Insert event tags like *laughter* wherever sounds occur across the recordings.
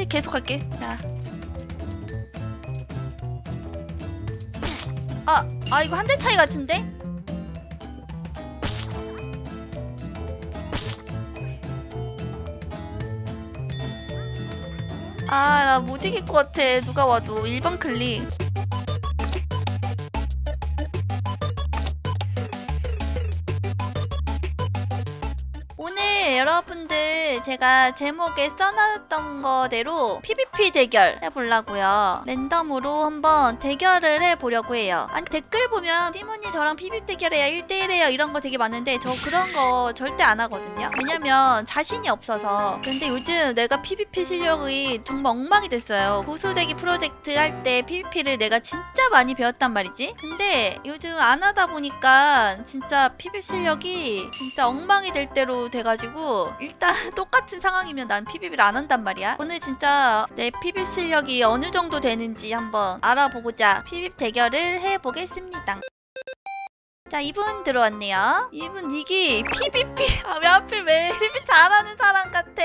클릭 계속 할게. 자. 아, 아 이거 한 대 차이 같은데? 아, 나 못 이길 것 같아. 누가 와도 1번 클릭. 여러분들 제가 제목에 써놨던 거대로 PVP 대결 해보려고요. 랜덤으로 한번 대결을 해보려고 해요. 아니 댓글 보면 티모니 저랑 PVP 대결해요. 1대1해요. 이런 거 되게 많은데 저 그런 거 절대 안 하거든요. 왜냐면 자신이 없어서. 근데 요즘 내가 PVP 실력이 정말 엉망이 됐어요. 고수대기 프로젝트 할 때 PVP를 내가 진짜 많이 배웠단 말이지. 근데 요즘 안 하다 보니까 진짜 PVP 실력이 진짜 엉망이 될 대로 돼가지고 일단 *laughs* 똑 같은 상황이면 난 PVP를 안 한단 말이야. 오늘 진짜 내 PVP 실력이 어느 정도 되는지 한번 알아보고자 PVP 대결을 해보겠습니다. 자, 이분 들어왔네요. 이분 닉이 PVP. 아, 왜 하필 왜 PVP 잘하는 사람 같아.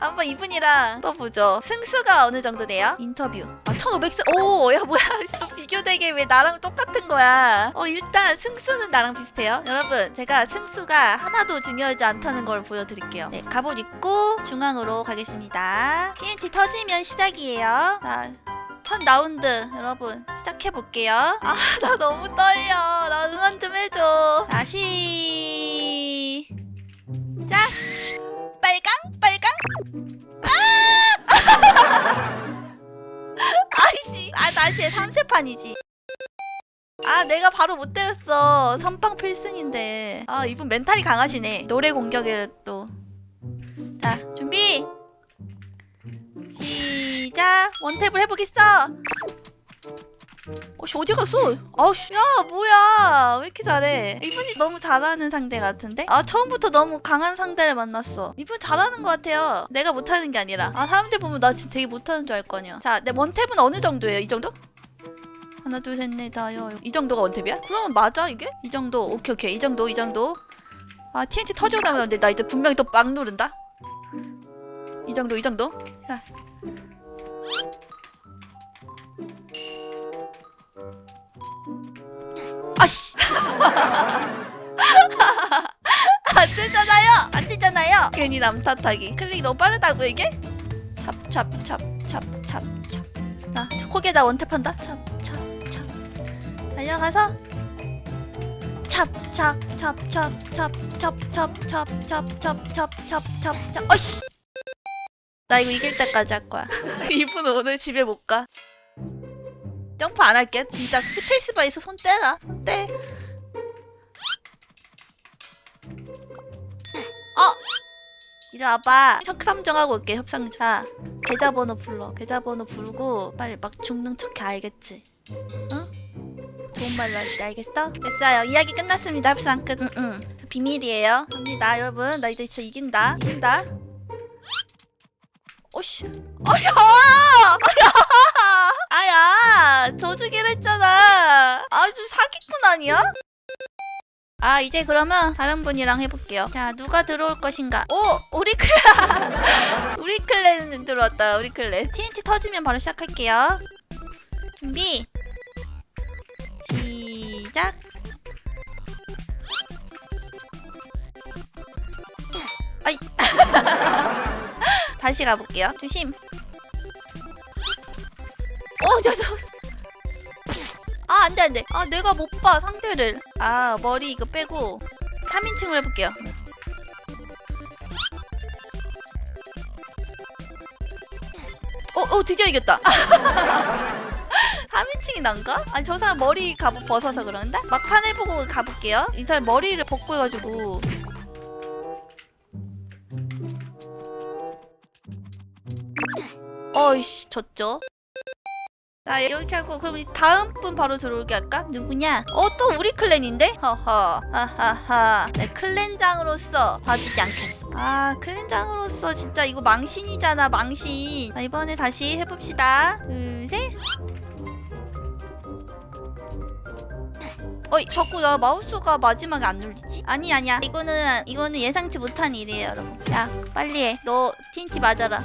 한번 이분이랑 떠보죠. 승수가 어느 정도 돼요? 인터뷰. 아, 1500스. 오, 야, 뭐야. *laughs* 또 비교되게 왜 나랑 똑같은 거야. 어, 일단 승수는 나랑 비슷해요. 여러분, 제가 승수가 하나도 중요하지 않다는 걸 보여드릴게요. 네, 갑옷 입고 중앙으로 가겠습니다. TNT 터지면 시작이에요. 자, 첫 라운드 여러분 시작해 볼게요. 아 *laughs* 나 너무 떨려. 나 응원 좀 해줘. 자 시작. 빨강 빨강. 아! *laughs* 아이씨. 아 다시 해 3세판이지. 아 내가 바로 못 때렸어. 선빵 필승인데. 아 이분 멘탈이 강하시네. 노래 공격에 또. 자 준비. 시작 원탭을 해보겠어. 어씨 어디 갔어? 아우씨 야 뭐야? 왜 이렇게 잘해? 이분이 너무 잘하는 상대 같은데? 아 처음부터 너무 강한 상대를 만났어. 이분 잘하는 것 같아요. 내가 못하는 게 아니라. 아 사람들 보면 나 지금 되게 못하는 줄 알거 아니야. 자내 원탭은 어느 정도예요? 이 정도? 하나 둘 셋 넷 다섯 여섯 이 정도가 원탭이야? 그러면 맞아 이게? 이 정도. 오케이 오케이. 이 정도 이 정도. 아 TNT 터지고 나면 나 이제 분명히 또 막 누른다. 이 정도 이 정도? 자. 괜히 남 탓하기 클릭 너무 빠르다고 이게 찹찹찹찹찹찹찹 자 코게다 원탭한다 찹찹찹 달려가서 찹찹찹찹찹찹찹찹찹찹찹찹찹찹 어이씨 나 이거 이길 때까지 할 거야. 이분 오늘 집에 못 가. 점프 안 할게. 진짜 스페이스바에서 손 떼라. 손 떼. 이리 와봐. 협상 정하고 올게, 협상. 자, 계좌번호 불러. 계좌번호 부르고 빨리 막 죽는 척해, 알겠지? 응? 좋은 말로 할때 알겠어? 됐어요. 이야기 끝났습니다. 협상 끝. 응, 응. 비밀이에요. 갑니다, 여러분. 나 이제 진짜 이긴다. 이긴다. 어씨. 어야! 아, 이제 그러면 다른 분이랑 해볼게요. 자, 누가 들어올 것인가? 오! 우리 클레! *laughs* 우리 클레는 들어왔다, 우리 클레. TNT 터지면 바로 시작할게요. 준비! 시작! 아이! *laughs* 다시 가볼게요. 조심. 어, 저, 저. 아, 안 돼, 안 돼. 아, 내가 못 봐, 상대를. 아, 머리 이거 빼고 3인칭을 해볼게요. 어, 어, 드디어 이겼다. *laughs* 3인칭이 난가? 아니, 저 사람 머리 갑옷 벗어서 그러는데? 막판 해보고 가볼게요. 이 사람 머리를 벗고 해가지고. 어이씨 졌죠 자 이렇게 하고 그럼 이 다음 분 바로 들어오게 할까? 누구냐? 어 또 우리 클랜인데? 허허. 하하하. 내 클랜장으로서 봐주지 않겠어. 아 클랜장으로서 진짜 이거 망신이잖아 망신. 자 이번에 다시 해봅시다. 둘셋. 어이 자꾸 나 마우스가 마지막에 안 눌리지? 아니 아니야. 이거는 이거는 예상치 못한 일이에요 여러분. 야 빨리 해너 TNT 맞아라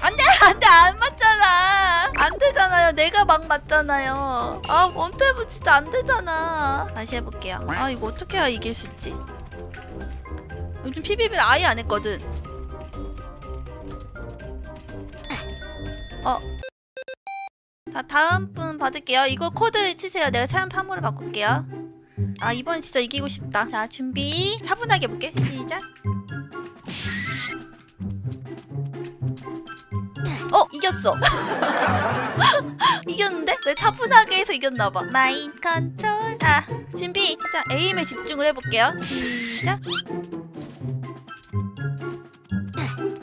안 돼, 안 돼, 안 맞잖아. 안 되잖아요. 내가 막 맞잖아요. 아, 원태브 진짜 안 되잖아. 다시 해볼게요. 아, 이거 어떻게 해야 이길 수 있지? 요즘 PBB를 아예 안 했거든. 어. 자, 다음 분 받을게요. 이거 코드 치세요. 내가 사연 파모를 바꿀게요. 아, 이번 진짜 이기고 싶다. 자, 준비. 차분하게 해볼게. 시작. 어, 이겼어. *laughs* 이겼는데? 왜 차분하게 해서 이겼나봐. 마인 컨트롤. 자, 준비. 자, 에임에 집중을 해볼게요. 시작.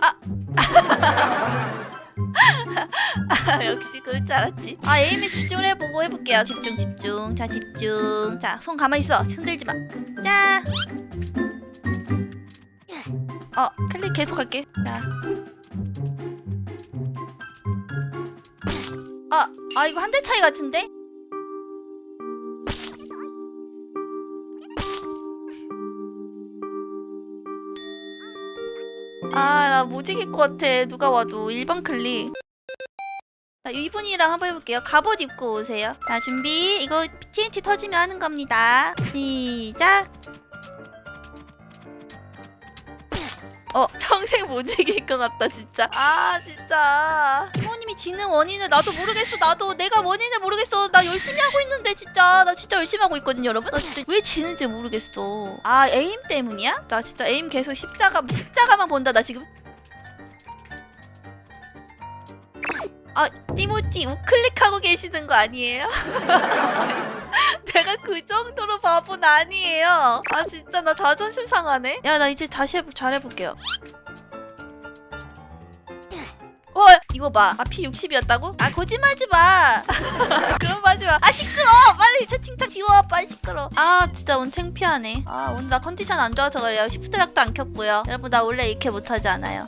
아. *laughs* 아, 역시 그럴 줄 알았지. 아, 에임에 집중을 해보고 해볼게요. 집중, 집중. 자, 집중. 자, 손 가만히 있어. 흔들지 마. 자. 어, 클릭 계속 할게. 자. 아, 아, 이거 한 대 차이 같은데? 아, 나 못 이길 것 같아. 누가 와도. 일반 클릭. 자, 이분이랑 한번 해볼게요. 갑옷 입고 오세요. 자, 준비. 이거 TNT 터지면 하는 겁니다. 시작. 어, *laughs* 평생 못 이길 것 같다, 진짜. 아, 진짜. 부모님이 지는 원인을 나도 모르겠어. 나도 내가 원인을 모르겠어. 나 열심히 하고 있는데, 진짜. 나 진짜 열심히 하고 있거든요, 여러분. 나 진짜 왜 지는지 모르겠어. 아, 에임 때문이야? 나 진짜 에임 계속 십자가, 십자가만 본다, 나 지금. 아, 띠모티 우클릭하고 계시는 거 아니에요? *laughs* 내가 그 정도로 바보는 아니에요. 아, 진짜 나 자존심 상하네. 야, 나 이제 다시 해보, 잘해볼게요. 어, 이거 봐. 아, 피 60이었다고? 아, 거짓말하지 마. *laughs* 그런 말 하지 마. 아, 시끄러! 빨리 채팅창 지워. 빨리 시끄러. 아, 진짜 오늘 창피하네. 아, 오늘 나 컨디션 안 좋아서 그래요. 시프트락도 안 켰고요. 여러분, 나 원래 이렇게 못하지 않아요.